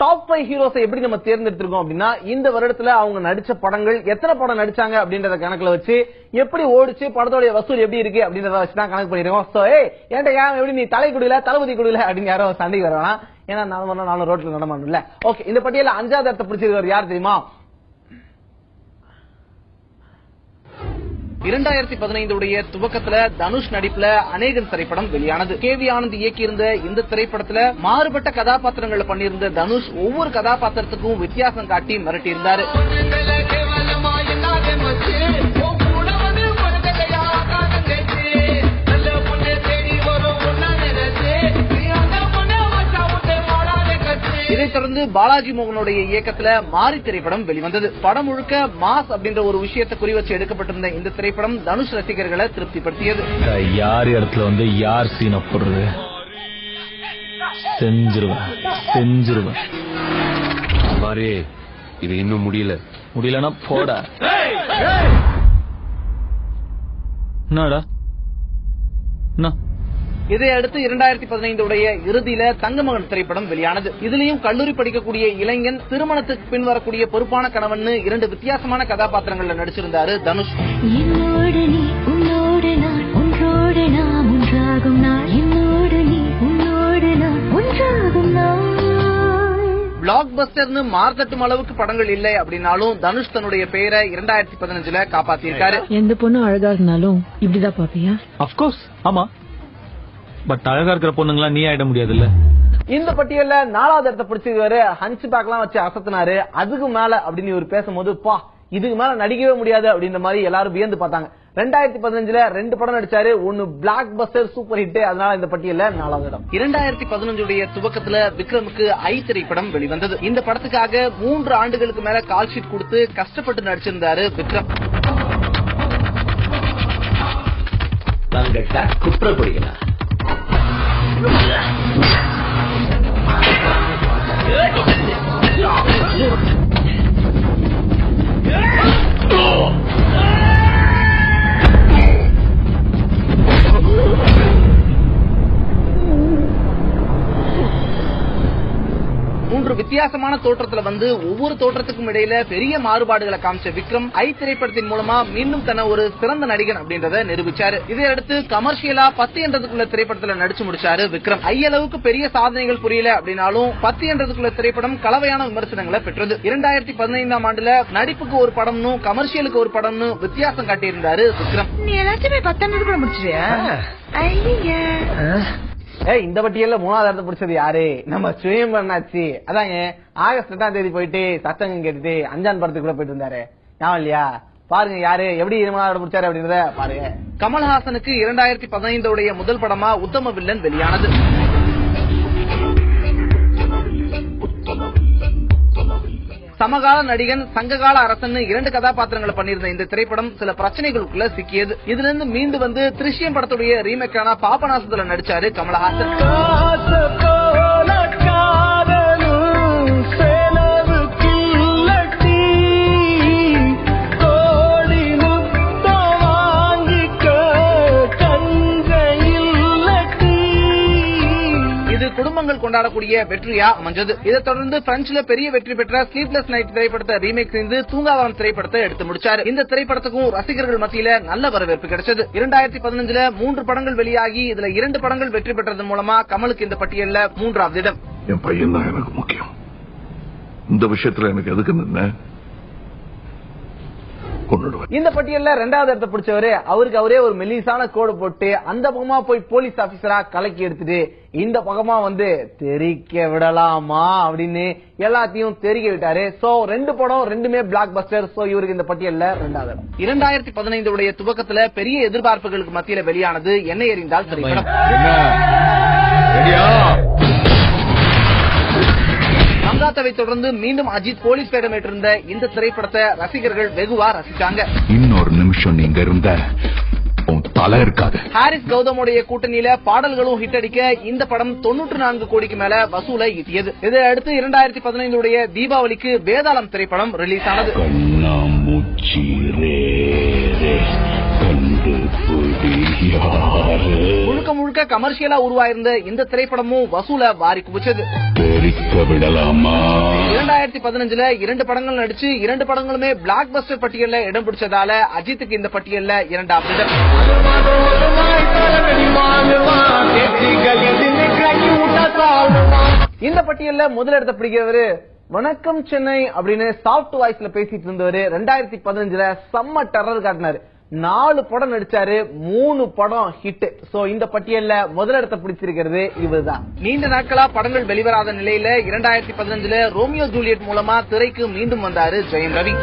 Top five ஹீரோஸை எப்படி நம்ம தேர்ந்தெடுத்திருக்கோம் அப்படின்னா இந்த வருடத்துல அவங்க நடிச்ச படங்கள் எத்தனை படம் நடிச்சாங்க அப்படின்றத கணக்குல வச்சு எப்படி ஓடிச்சு படத்தோட வசூல் எப்படி இருக்கு அப்படின்றத வச்சு தான் கணக்கு பண்ணிருக்கோம். சோ ஏ ஏன்டா ஏன் எப்படி நீ தலை குடியில தளபதி குடியில அப்படின்னு யாரும் சண்டைக்கு வரவேணா ஏன்னா நாலு நானும் ரோட்ல நடமாடல ஓகே இந்த பட்டியல அஞ்சாவது இடத்தை பிடிச்சிருக்காரு யார் தெரியுமா? இரண்டாயிரத்தி பதினைந்துடைய துவக்கத்துல தனுஷ் நடிப்புல அநேகன் திரைப்படம் வெளியானது. கே வி ஆனந்த் இயக்கியிருந்த இந்த திரைப்படத்துல மாறுபட்ட கதாபாத்திரங்களை பண்ணியிருந்த தனுஷ் ஒவ்வொரு கதாபாத்திரத்துக்கும் வித்தியாசம் காட்டி மிரட்டியிருந்தாரு. தொடர்ந்து பாலாஜி மோகனுடைய இயக்கத்துல மாரி திரைப்படம் வெளிவந்தது. படம் முழுக்க மாஸ் அப்படின்ற ஒரு விஷயத்தை குறி வச்சு எடுக்கப்பட்டிருந்த இந்த திரைப்படம் தனுஷ் ரசிகர்களை திருப்திப்படுத்தியது. யார் இடத்துல வந்து யார் சீனை போடுறது? செஞ்சிருவேன் செஞ்சிருவேன். மாறி இது இன்னும் முடியல. முடியலன்னா போடா. என்னடா? என்ன? இதை அடுத்து இரண்டாயிரத்தி பதினைந்துடைய இறுதியில தங்கமகன் திரைப்படம் வெளியானது. இதுலயும் கல்லூரி படிக்கக்கூடிய இளைஞன் திருமணத்துக்கு பின் வரக்கூடிய பொறுப்பான கணவன் இரண்டு வித்தியாசமான கதாபாத்திரங்கள்ல நடிச்சிருந்தாரு தனுஷ். பிளாக் பஸ்டர்னு மார்க்கெட்டும் அளவுக்கு படங்கள் இல்லை அப்படின்னாலும் தனுஷ் தன்னுடைய பெயரை இரண்டாயிரத்தி பதினஞ்சுல காப்பாத்திருக்காரு எந்த பொண்ணும் அழகா இருந்தாலும் இப்படிதான் பாப்பியா அப்கோர்ஸ் ஆமா. பட் அழகா இருக்கிற பொண்ணுங்களா நீ ஆயிட முடியாதுல்ல. இந்த பட்டியல்ல நாலாவது இடத்தை பிடிச்சிருக்காரு. ஹன்ச் பேக்லாம் வச்சு அசத்தினாரு. அதுக்கு மேல அப்படின்னு இவர் பேசும்போது பா இதுக்கு மேல நடிக்கவே முடியாது அப்படின்ற மாதிரி எல்லாரும் வியந்து பார்த்தாங்க. ரெண்டாயிரத்தி பதினஞ்சுல ரெண்டு படம் நடிச்சாரு. ஒன்னு பிளாக் பஸ்டர் சூப்பர் ஹிட் அதனால இந்த பட்டியல்ல நாலாவது இடம். இரண்டாயிரத்தி பதினஞ்சுடைய துவக்கத்துல விக்ரமுக்கு ஐ திரைப்படம் வெளிவந்தது. இந்த படத்துக்காக மூன்று ஆண்டுகளுக்கு மேல கால் ஷீட் கொடுத்து கஷ்டப்பட்டு நடிச்சிருந்தாரு விக்ரம். தங்கிட்ட குற்றப்படுகிறா மூன்று வித்தியாசமான தோற்றத்துல வந்து ஒவ்வொரு தோற்றத்துக்கும் இடையில பெரிய மாறுபாடுகளை காமிச்ச விக்ரம் ஐ திரைப்படத்தின் மூலமா மீண்டும் தன்னை ஒரு சிறந்த நடிகன் அப்படின்றத நிரூபிச்சாரு. இதையடுத்து கமர்ஷியலா பத்து என்றதுக்குள்ள திரைப்படத்துல நடிச்சு முடிச்சாரு விக்ரம். ஐ அளவுக்கு பெரிய சாதனைகள் புரியல அப்படின்னாலும் பத்து என்றதுக்குள்ள திரைப்படம் கலவையான விமர்சனங்களை பெற்றது. இரண்டாயிரத்தி பதினைந்தாம் ஆண்டுல நடிப்புக்கு ஒரு படம்னு கமர்ஷியலுக்கு ஒரு படம்னு வித்தியாசம் காட்டியிருந்தாரு விக்ரம். நீ எல்லாத்தையுமே ஐயா ஏய் இந்த பட்டியல்ல மூணாவது இடத்தை பிடிச்சது யாரு? நம்ம சுயம் பண்ணாச்சு அதாங்க ஆகஸ்ட் எட்டாம் தேதி போயிட்டு சத்தங்கம் கேட்டுட்டு அஞ்சான் படத்துக்குள்ள போயிட்டு இருந்தாரு ஞாபகம் இல்லையா? பாருங்க யாரு எப்படி மூணாவது இடம் பிடிச்சாரு அப்படின்றத பாருங்க. கமல்ஹாசனுக்கு இரண்டாயிரத்தி பதினைந்தோடைய முதல் படமா உத்தம வில்லன் வெளியானது. சமகால நடிகன் சங்ககால அரசன் இரண்டு கதாபாத்திரங்களை பண்ணியிருந்த இந்த திரைப்படம் சில பிரச்சனைகளுக்குள்ள சிக்கியது. இதுல இருந்து மீண்டு வந்து திருஷ்யம் படத்துடைய ரீமேக்கான பாபநாசத்துல நடிச்சாரு கமலஹாசன். குடும்பங்கள் கொண்டாடக்கூடிய வெற்றியா அமைஞ்சது. இதைத் தொடர்ந்து பிரெஞ்சுல பெரிய வெற்றி பெற்ற ஸ்லீப்லெஸ் நைட் திரைப்படத்தை ரீமேக் செய்து தூங்காவரம் திரைப்படத்தை எடுத்து முடிச்சாரு. இந்த திரைப்படத்துக்கும் ரசிகர்கள் மத்தியில நல்ல வரவேற்பு கிடைச்சது. இரண்டாயிரத்தி பதினஞ்சுல மூன்று படங்கள் வெளியாகி இதுல இரண்டு படங்கள் வெற்றி பெற்றதன் மூலமா கமலுக்கு இந்த பட்டியல்ல மூன்றாவது இடம். என் பையன் தான் எனக்கு முக்கியம். இந்த விஷயத்துல எனக்கு எதுக்கு நின்ன கொண்டுடுவேன் இந்த பட்டியல்ல ரெண்டாவது இடத்தை பிடிச்சவரு அவருக்கு அவரே ஒரு மெல்லிசான கோடு போட்டு அந்த பக்கமா போய் போலீஸ் ஆபீசரா கலக்கி எடுத்துட்டு இந்த பக்கமா வந்து தெரிக்க விடலாமா அப்படின்னு எல்லாத்தையும் தெரிக்க விட்டாரு. சோ ரெண்டு படம் ரெண்டுமே பிளாக் பஸ்டர் சோ இவருக்கு இந்த பட்டியல்ல ரெண்டாவது இடம். இரண்டாயிரத்தி பதினைந்துடைய துவக்கத்துல பெரிய எதிர்பார்ப்புகளுக்கு மத்தியில வெளியானது என்ன எறிந்தால் திரைப்படம். சங்காத்தவை தொடர்ந்து மீண்டும் அஜித் போலீஸ் வேடமேற்றிருந்த இந்த திரைப்படத்தை ரசிகர்கள் வெகுவா ரசிச்சாங்க. இன்னொரு நிமிஷம் நீங்க இருந்த தலை இருக்காது. ஹாரிஸ் கௌதமுடைய கூட்டணியில பாடல்களும் ஹிட் அடிக்க இந்த படம் தொன்னூற்று நான்கு கோடிக்கு மேல வசூலை ஈட்டியது. இதை அடுத்து இரண்டாயிரத்தி பதினைந்துடைய தீபாவளிக்கு வேதாளம் திரைப்படம் ரிலீஸ் ஆனது. முழுக்க கமர்ஷியலா உருவாயிருந்த இந்த திரைப்படமும் வசூல வாரி குவிச்சது இரண்டாயிரத்தி பதினஞ்சுல இரண்டு படங்கள் நடிச்சு இரண்டு படங்களுமே பிளாக் பஸ்டர் பட்டியல்ல இடம் பிடிச்சதால அஜித்துக்கு இந்த பட்டியல்ல இரண்டாம் இடம். இந்த பட்டியல்ல முதலிடத்தை பிடிக்கிறவரு வணக்கம் சென்னை அப்படின்னு சாஃப்ட் வாய்ஸ்ல பேசிட்டு இருந்தவரு ரெண்டாயிரத்தி பதினஞ்சுல செம்ம டெரர் காட்டினாரு. நாலு படம் நடிச்சாரு மூணு படம் ஹிட் சோ இந்த பட்டியல்ல முதலிடத்தை பிடிச்சிருக்கிறது இவர்தான். நீண்ட நாட்களா படங்கள் வெளிவராத நிலையில இரண்டாயிரத்தி பதினஞ்சுல ரோமியோ ஜூலியட் மூலமா திரைக்கு மீண்டும் வந்தாரு ஜெயம் ரவி.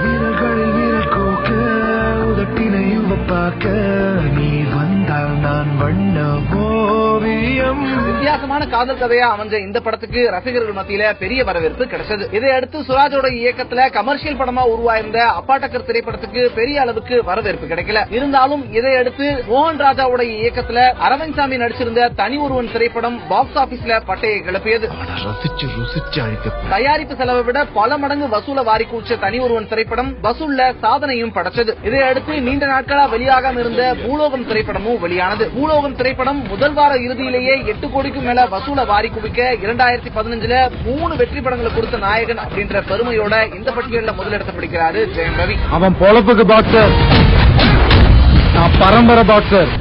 பார்க்க வித்தியாசமான காதல் கதையா அமைஞ்ச இந்த படத்துக்கு ரசிகர்கள் மத்தியில பெரிய வரவேற்பு கிடைச்சது. இதையடுத்து சுராஜோட இயக்கத்துல கமர்ஷியல் படமா உருவாயிருந்த அப்பாட்டக்கர் திரைப்படத்துக்கு பெரிய அளவுக்கு வரவேற்பு கிடைக்கல. இருந்தாலும் இதையடுத்து மோகன் ராஜாவோட இயக்கத்துல அரவிந்த் சாமி நடிச்சிருந்த தனி ஒருவன் திரைப்படம் பாக்ஸ் ஆபீஸ்ல பட்டையை கிளப்பியது. தயாரிப்பு செலவை விட பல மடங்கு வசூல வாரி கூச்ச தனி ஒருவன் திரைப்படம் வசூல்ல சாதனையும் படைச்சது. இதையடுத்து நீண்ட நாட்களா வெளியாகாம இருந்த பூலோகம் திரைப்படமும் வெளியானது. பூலோகம் திரைப்படம் முதல் வார இறுதியிலேயே எட்டு கோடிக்கும் மேல வசூல வாரி குவிக்க இரண்டாயிரத்தி பதினஞ்சுல மூணு வெற்றி படங்களை கொடுத்த நாயகன் அப்படின்ற பெருமையோட இந்த பட்டியலில் முதலிடத்தை பிடிக்கிறாரு ஜெயம் ரவி. அவன் பொழப்புக்கு பாக்ஸர் நான் பரம்பரை பாக்ஸர்